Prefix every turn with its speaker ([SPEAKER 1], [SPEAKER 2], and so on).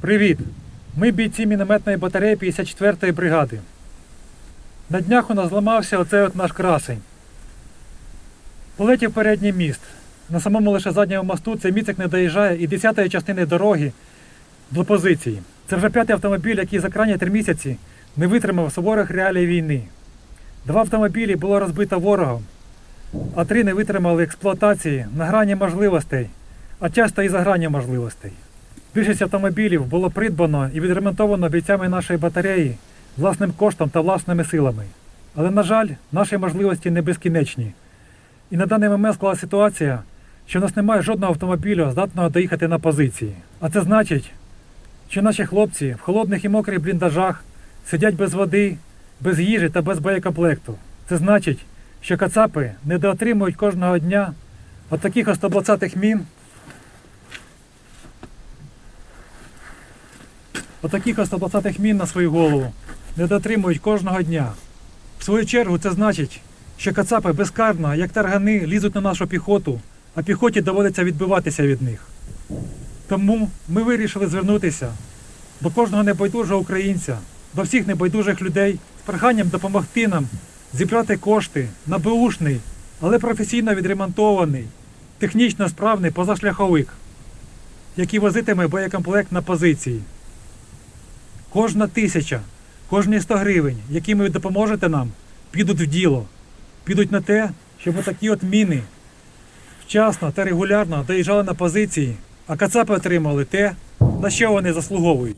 [SPEAKER 1] Привіт! Ми бійці мінометної батареї 54-ї бригади. На днях у нас зламався оцей от наш красень. Полетів передній міст. На самому лише задньому мосту цей міцик не доїжджає і десятої частини дороги до позиції. Це вже п'ятий автомобіль, який за крайні три місяці не витримав суворих реалій війни. Два автомобілі було розбито ворогом, а три не витримали експлуатації на грані можливостей, а часто і за грані можливостей. Більшість автомобілів було придбано і відремонтовано бійцями нашої батареї власним коштом та власними силами. Але, на жаль, наші можливості не безкінечні. І на даний момент склалася ситуація, що в нас немає жодного автомобіля, здатного доїхати на позиції. А це значить, що наші хлопці в холодних і мокрих бліндажах сидять без води, без їжі та без боєкомплекту. Це значить, що кацапи недоотримують кожного дня от таких 120 мін, Отаких 120 мін на свою голову не дотримують кожного дня. В свою чергу це значить, що кацапи безкарно, як таргани, лізуть на нашу піхоту, а піхоті доводиться відбиватися від них. Тому ми вирішили звернутися до кожного небайдужого українця, до всіх небайдужих людей з проханням допомогти нам зібрати кошти на беушний, але професійно відремонтований, технічно справний позашляховик, який возитиме боєкомплект на позиції. Кожна тисяча, кожні 100 гривень, якими ви допоможете нам, підуть в діло. Підуть на те, щоб такі от міни вчасно та регулярно доїжджали на позиції, а кацапи отримали те, на що вони заслуговують.